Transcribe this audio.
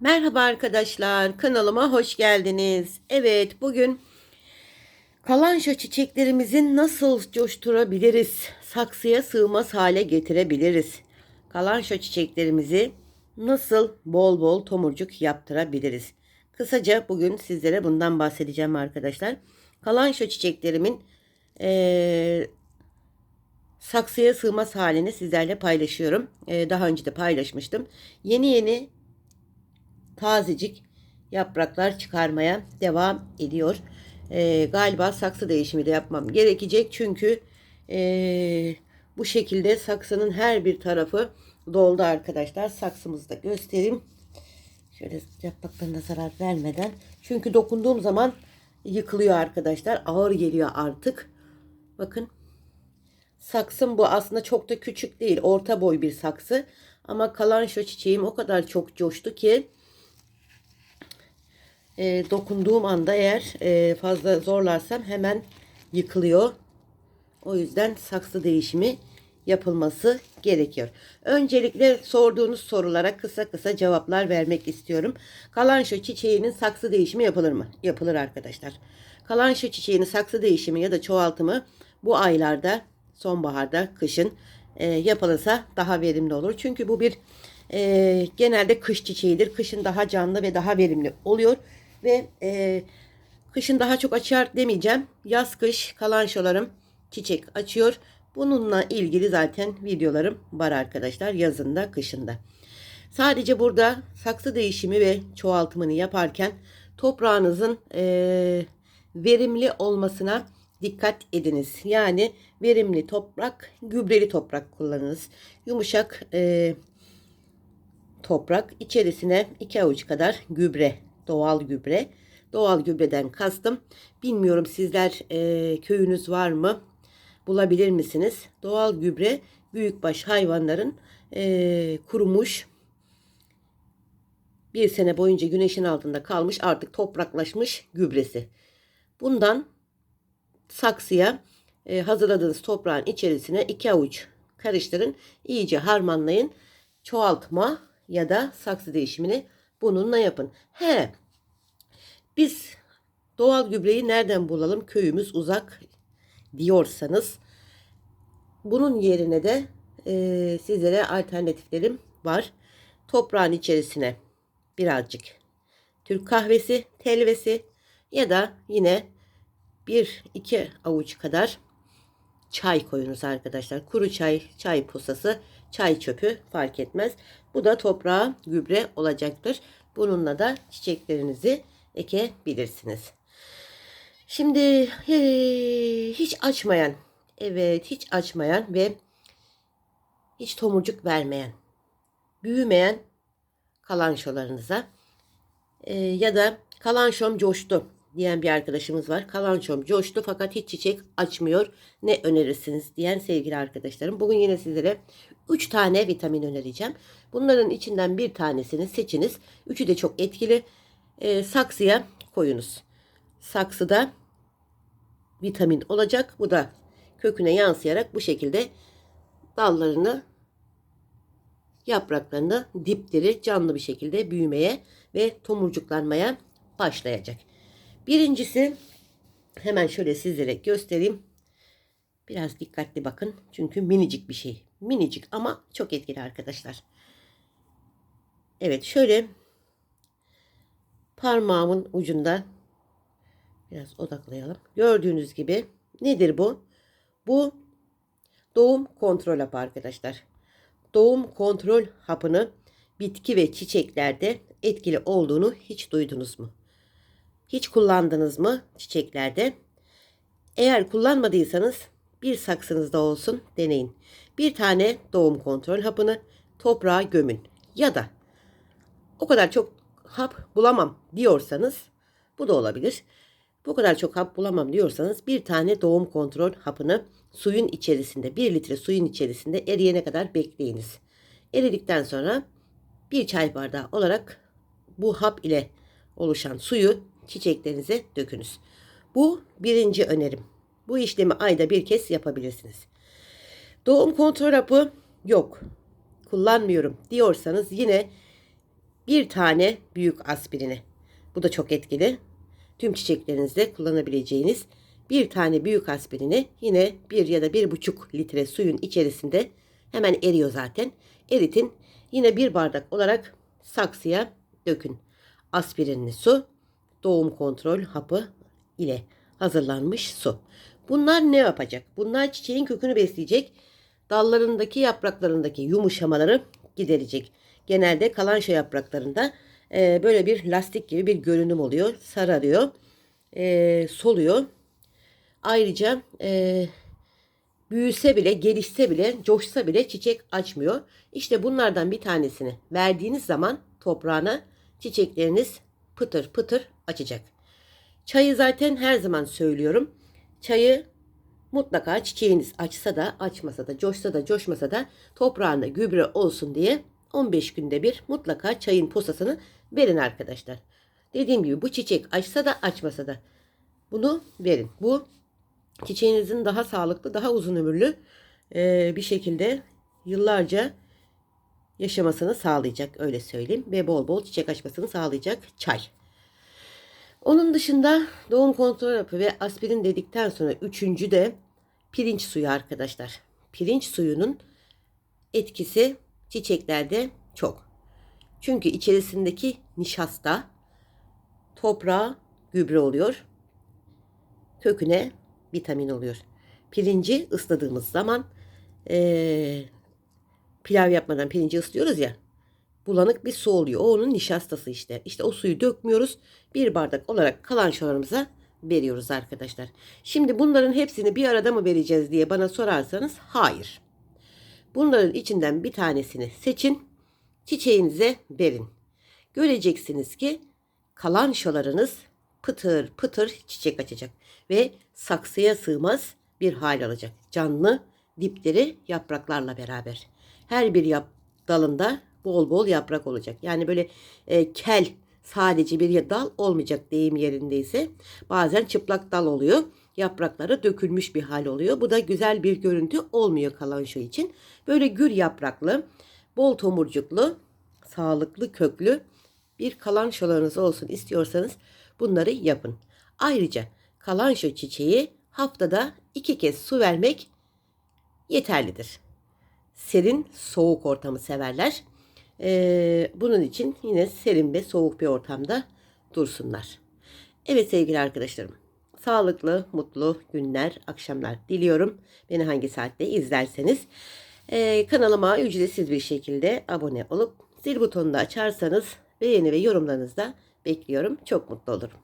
Merhaba arkadaşlar, kanalıma hoş geldiniz. Evet, bugün kalanşa çiçeklerimizin nasıl coşturabiliriz, saksıya sığmaz hale getirebiliriz. Kalanşa çiçeklerimizi nasıl bol bol tomurcuk yaptırabiliriz. Kısaca bugün sizlere bundan bahsedeceğim arkadaşlar. Kalanşa çiçeklerimin eee, saksıya sığmaz halini sizlerle paylaşıyorum. Eee, daha önce de paylaşmıştım. Yeni yeni tazecik yapraklar çıkarmaya devam ediyor. Ee, galiba saksı değişimi de yapmam gerekecek. Çünkü ee, bu şekilde saksının her bir tarafı doldu arkadaşlar. Saksımızı da göstereyim. Şöyle yapraklarına zarar vermeden. Çünkü dokunduğum zaman yıkılıyor arkadaşlar. Ağır geliyor artık. Bakın. Saksım bu aslında çok da küçük değil. Orta boy bir saksı. Ama kalan şu çiçeğim o kadar çok coştu ki e, dokunduğum anda eğer e, fazla zorlarsam hemen yıkılıyor. O yüzden saksı değişimi yapılması gerekiyor. Öncelikle sorduğunuz sorulara kısa kısa cevaplar vermek istiyorum. Kalanşo çiçeğinin saksı değişimi yapılır mı? Yapılır arkadaşlar. Kalanşo çiçeğinin saksı değişimi ya da çoğaltımı bu aylarda sonbaharda, kışın e, yapılırsa daha verimli olur. Çünkü bu bir e, genelde kış çiçeğidir. Kışın daha canlı ve daha verimli oluyor ve e, kışın daha çok açar demeyeceğim. Yaz kış kalanşolarım çiçek açıyor. Bununla ilgili zaten videolarım var arkadaşlar yazında kışında. Sadece burada saksı değişimi ve çoğaltımını yaparken toprağınızın e, verimli olmasına dikkat ediniz. Yani verimli toprak, gübreli toprak kullanınız. Yumuşak e, toprak içerisine iki avuç kadar gübre doğal gübre. Doğal gübreden kastım. Bilmiyorum sizler e, köyünüz var mı? Bulabilir misiniz? Doğal gübre büyükbaş hayvanların e, kurumuş bir sene boyunca güneşin altında kalmış artık topraklaşmış gübresi. Bundan saksıya e, hazırladığınız toprağın içerisine iki avuç karıştırın. iyice harmanlayın. Çoğaltma ya da saksı değişimini bununla yapın. He. Biz doğal gübreyi nereden bulalım? Köyümüz uzak diyorsanız bunun yerine de e, sizlere alternatiflerim var. Toprağın içerisine birazcık Türk kahvesi, telvesi ya da yine bir iki avuç kadar çay koyunuz arkadaşlar. Kuru çay, çay posası, çay çöpü fark etmez. Bu da toprağa gübre olacaktır. Bununla da çiçeklerinizi ekebilirsiniz. Şimdi hiç açmayan, evet hiç açmayan ve hiç tomurcuk vermeyen, büyümeyen kalançolarınıza e, ya da kalançom coştu diyen bir arkadaşımız var. Kalançom coştu fakat hiç çiçek açmıyor. Ne önerirsiniz diyen sevgili arkadaşlarım. Bugün yine sizlere 3 tane vitamin önereceğim. Bunların içinden bir tanesini seçiniz. Üçü de çok etkili. E, saksıya koyunuz. Saksıda vitamin olacak. Bu da köküne yansıyarak bu şekilde dallarını yapraklarını dipleri canlı bir şekilde büyümeye ve tomurcuklanmaya başlayacak. Birincisi hemen şöyle sizlere göstereyim. Biraz dikkatli bakın. Çünkü minicik bir şey. Minicik ama çok etkili arkadaşlar. Evet şöyle parmağımın ucunda biraz odaklayalım. Gördüğünüz gibi nedir bu? Bu doğum kontrol hapı arkadaşlar. Doğum kontrol hapını bitki ve çiçeklerde etkili olduğunu hiç duydunuz mu? Hiç kullandınız mı çiçeklerde? Eğer kullanmadıysanız bir saksınızda olsun deneyin. Bir tane doğum kontrol hapını toprağa gömün. Ya da o kadar çok hap bulamam diyorsanız bu da olabilir. Bu kadar çok hap bulamam diyorsanız bir tane doğum kontrol hapını suyun içerisinde 1 litre suyun içerisinde eriyene kadar bekleyiniz. Eridikten sonra bir çay bardağı olarak bu hap ile oluşan suyu çiçeklerinize dökünüz. Bu birinci önerim. Bu işlemi ayda bir kez yapabilirsiniz. Doğum kontrol hapı yok. Kullanmıyorum diyorsanız yine bir tane büyük aspirini. Bu da çok etkili. Tüm çiçeklerinizde kullanabileceğiniz bir tane büyük aspirini yine bir ya da bir buçuk litre suyun içerisinde hemen eriyor zaten. Eritin yine bir bardak olarak saksıya dökün. Aspirinli su, doğum kontrol hapı ile hazırlanmış su. Bunlar ne yapacak? Bunlar çiçeğin kökünü besleyecek. Dallarındaki yapraklarındaki yumuşamaları giderecek. Genelde kalanşa yapraklarında e, böyle bir lastik gibi bir görünüm oluyor. Sararıyor, e, soluyor. Ayrıca e, büyüse bile, gelişse bile, coşsa bile çiçek açmıyor. İşte bunlardan bir tanesini verdiğiniz zaman toprağına çiçekleriniz pıtır pıtır açacak. Çayı zaten her zaman söylüyorum. Çayı mutlaka çiçeğiniz açsa da açmasa da coşsa da coşmasa da toprağında gübre olsun diye 15 günde bir mutlaka çayın posasını verin arkadaşlar. Dediğim gibi bu çiçek açsa da açmasa da bunu verin. Bu çiçeğinizin daha sağlıklı, daha uzun ömürlü e, bir şekilde yıllarca yaşamasını sağlayacak öyle söyleyeyim ve bol bol çiçek açmasını sağlayacak çay. Onun dışında doğum kontrol hapı ve aspirin dedikten sonra üçüncü de pirinç suyu arkadaşlar. Pirinç suyunun etkisi çiçeklerde çok. Çünkü içerisindeki nişasta toprağa gübre oluyor. Köküne vitamin oluyor. Pirinci ısladığımız zaman eee, pilav yapmadan pirinci ıslıyoruz ya bulanık bir su oluyor. O onun nişastası işte. İşte o suyu dökmüyoruz. Bir bardak olarak kalan şalarımıza veriyoruz arkadaşlar. Şimdi bunların hepsini bir arada mı vereceğiz diye bana sorarsanız hayır. Bunların içinden bir tanesini seçin. Çiçeğinize verin. Göreceksiniz ki kalan şalarınız pıtır pıtır çiçek açacak ve saksıya sığmaz bir hal alacak. Canlı dipleri yapraklarla beraber. Her bir yap dalında bol bol yaprak olacak. Yani böyle e, kel sadece bir dal olmayacak deyim yerindeyse. Bazen çıplak dal oluyor. Yaprakları dökülmüş bir hal oluyor. Bu da güzel bir görüntü olmuyor kalan şu için. Böyle gül yapraklı, bol tomurcuklu, sağlıklı köklü bir kalançolarınız olsun istiyorsanız bunları yapın. Ayrıca kalanço çiçeği haftada iki kez su vermek yeterlidir. Serin, soğuk ortamı severler. Ee, bunun için yine serin ve soğuk bir ortamda dursunlar. Evet sevgili arkadaşlarım. Sağlıklı, mutlu günler, akşamlar diliyorum. Beni hangi saatte izlerseniz. Ee, kanalıma ücretsiz bir şekilde abone olup zil butonunu açarsanız beğeni ve yorumlarınızı da bekliyorum. Çok mutlu olurum.